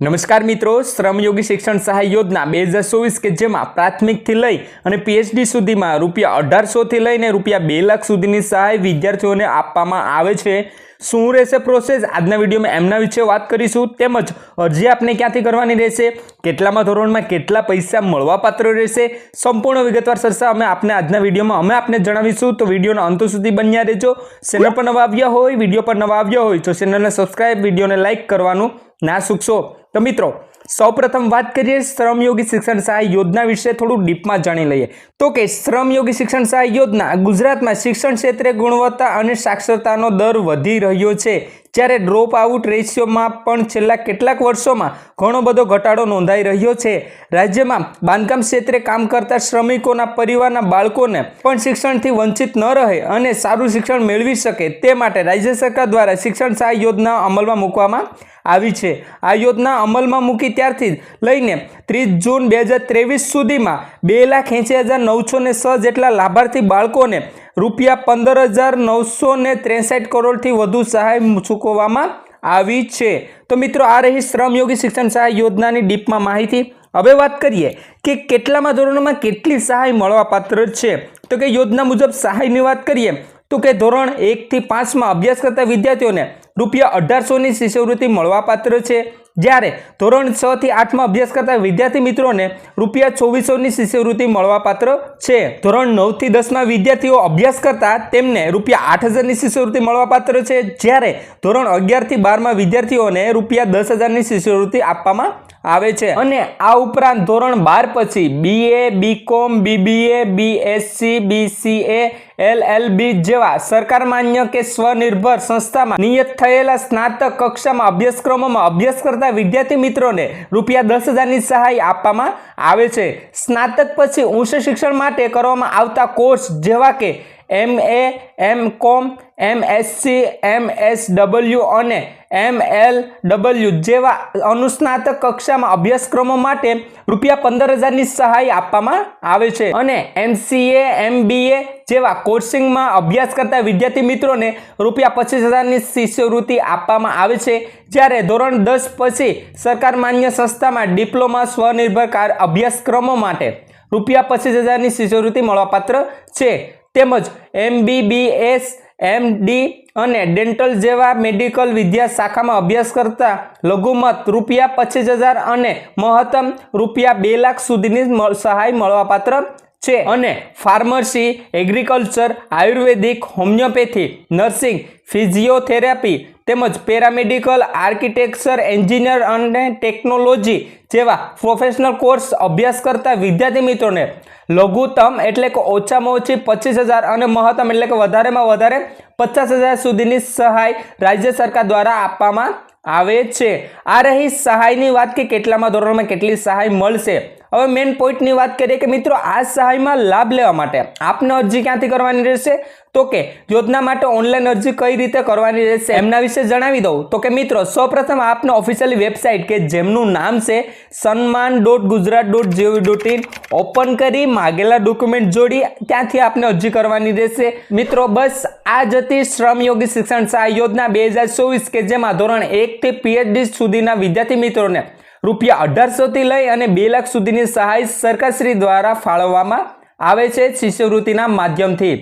નમસ્કાર મિત્રો, શ્રમયોગી શિક્ષણ સહાય યોજના બે હજાર ચોવીસ કે જેમાં પ્રાથમિકથી લઈ અને પીએચડી સુધીમાં રૂપિયા અઢારસોથી લઈને રૂપિયા બે લાખ સુધીની સહાય વિદ્યાર્થીઓને આપવામાં આવે છે. શું રહેશે પ્રોસેસ આજના વિડીયોમાં એમના વિશે વાત કરીશું. તેમજ અરજી આપને ક્યાંથી કરવાની રહેશે? કેટલામાં ધોરણમાં કેટલા પૈસા મળવાપાત્ર રહેશે? સંપૂર્ણ વિગતવાર સરસા અમે આપને આજના વિડીયોમાં અમે આપને જણાવીશું. તો વિડીયોના અંત સુધી બન્યા રહેજો. ચેનલ પર નવા આવ્યા હોય, વીડિયો પર નવા આવ્યા હોય, તો ચેનલને સબસ્ક્રાઈબ વિડીયોને લાઇક કરવાનું ના ચૂકશો તો મિત્રો સૌપ્રથમ વાત કરીએ શ્રમયોગી શિક્ષણ સહાય યોજના વિશે થોડું ડીપમાં જાણી લઈએ. તો કે શ્રમયોગી શિક્ષણ સહાય યોજના ગુજરાતમાં શિક્ષણ ક્ષેત્રે ગુણવત્તા અને સાક્ષરતાનો દર વધી રહ્યો છે. જ્યારે ડ્રોપ આઉટ રેશિયોમાં પણ છેલ્લા કેટલાક વર્ષોમાં ઘણો બધો ઘટાડો નોંધાઈ રહ્યો છે. રાજ્યમાં બાંધકામ ક્ષેત્રે કામ કરતા શ્રમિકોના પરિવારના બાળકોને પણ શિક્ષણથી વંચિત ન રહે અને સારું શિક્ષણ મેળવી શકે તે માટે રાજ્ય સરકાર દ્વારા શિક્ષણ સહાય યોજના અમલમાં મૂકવામાં આવી છે. આ યોજના અમલમાં મૂકી ત્યારથી લઈને ત્રીસ જૂન બે હજાર ત્રેવીસ સુધીમાં બે લાખ એંસી હજાર નવસો ને છ જેટલા લાભાર્થી બાળકોને રૂપિયા પંદર હજાર નવસો ને ત્રેસઠ કરોડથી વધુ સહાય ચૂકવવામાં આવી છે. તો મિત્રો, આ રહી શ્રમયોગી શિક્ષણ સહાય યોજનાની ડીપમાં માહિતી. હવે વાત કરીએ કે કેટલામાં ધોરણોમાં કેટલી સહાય મળવાપાત્ર છે? તો કે યોજના મુજબ સહાયની વાત કરીએ, તો કે ધોરણ એકથી પાંચમાં અભ્યાસ કરતા વિદ્યાર્થીઓને રૂપિયા અઢારસોની શિષ્યવૃત્તિ મળવાપાત્ર છે. જ્યારે ધોરણ છ થી આઠમાં અભ્યાસ કરતા વિદ્યાર્થી મિત્રોને રૂપિયા ચોવીસોની શિષ્યવૃત્તિ મળવાપાત્ર છે. ધોરણ નવથી દસમાં વિદ્યાર્થીઓ અભ્યાસ કરતા તેમને રૂપિયા આઠ હજારની શિષ્યવૃત્તિ મળવાપાત્ર છે. જ્યારે ધોરણ અગિયારથી બારમાં વિદ્યાર્થીઓને રૂપિયા દસ હજારની શિષ્યવૃત્તિ આપવામાં આવે છે. અને આ ઉપરાંત ધોરણ બાર પછી BA BCom BBA BSc BCA LLB જેવા સરકાર માન્ય કે સ્વનિર્ભર સંસ્થામાં નિયત થયેલા સ્નાતક કક્ષામાં અભ્યાસક્રમોમાં અભ્યાસ કરતા વિદ્યાર્થી મિત્રોને રૂપિયા દસ હજારની સહાય આપવામાં આવે છે. સ્નાતક પછી ઉચ્ચ શિક્ષણ માટે કરવામાં આવતા કોર્સ જેવા કે M A, M Com, M Sc M S W અને એમ એલ ડબલ્યુ જેવા અનુસ્નાતક કક્ષામાં અભ્યાસક્રમો માટે રૂપિયા પંદર હજારની સહાય આપવામાં આવે છે. અને એમસીએ એમબીએ જેવા કોર્સિંગમાં અભ્યાસ કરતા વિદ્યાર્થી મિત્રોને રૂપિયા પચીસ હજારની શિષ્યવૃત્તિ આપવામાં આવે છે. જ્યારે ધોરણ દસ પછી સરકાર માન્ય સંસ્થામાં ડિપ્લોમા સ્વનિર્ભર કાર અભ્યાસક્રમો માટે રૂપિયા પચીસ હજારની શિષ્યવૃત્તિ મળવાપાત્ર છે. તેમજ એમબીબીએસ એમડી અને ડેન્ટલ જેવા મેડિકલ વિદ્યા શાખામાં અભ્યાસ કરતા લઘુમત રૂપિયા પચીસ હજાર અને મહત્તમ રૂપિયા બે લાખ સુધીની સહાય મળવાપાત્ર છે. અને pharmacy, agriculture, ayurvedic, homeopathy, nursing, physiotherapy તેમજ પેરામેડિકલ આર્કિટેક્ચર એન્જિનિયર અને ટેકનોલોજી જેવા પ્રોફેશનલ કોર્સ અભ્યાસ કરતા વિદ્યાર્થી મિત્રોને લઘુત્તમ એટલે કે ઓછામાં ઓછી પચીસ હજાર અને મહત્તમ એટલે કે વધારેમાં વધારે પચાસ હજાર સુધીની સહાય રાજ્ય સરકાર દ્વારા આપવામાં આવે છે. આ રહી સહાયની વાત કે કેટલામાં ધોરણમાં કેટલી સહાય મળશે? હવે મેઇન પોઈન્ટની વાત કરીએ કે મિત્રો આ સહાયમાં લાભ લેવા માટે આપને અરજી ક્યાંથી કરવાની રહેશે? તો કે યોજના માટે ઓનલાઈન અરજી કઈ રીતે કરવાની રહેશે એમના વિશે જણાવી દઉં. તો કે મિત્રો, સૌપ્રથમ આપને ઓફિશિયલી વેબસાઇટ કે જેમનું નામ છે Sanman dot Gujarat dot GOV dot open કરી માગેલા ડોક્યુમેન્ટ જોડી ત્યાંથી આપને અરજી કરવાની રહેશે. મિત્રો, બસ આ જ હતી શ્રમયોગી શિક્ષણ સહાય યોજના બે હજાર ચોવીસ કે જેમાં ધોરણ એકથી પીએચડી સુધીના વિદ્યાર્થી મિત્રોને રૂપિયા અઢારસોથી લઈ અને બે લાખ સુધીની સહાય સરકારશ્રી દ્વારા ફાળવવામાં આવે છે શિષ્યવૃત્તિના માધ્યમથી.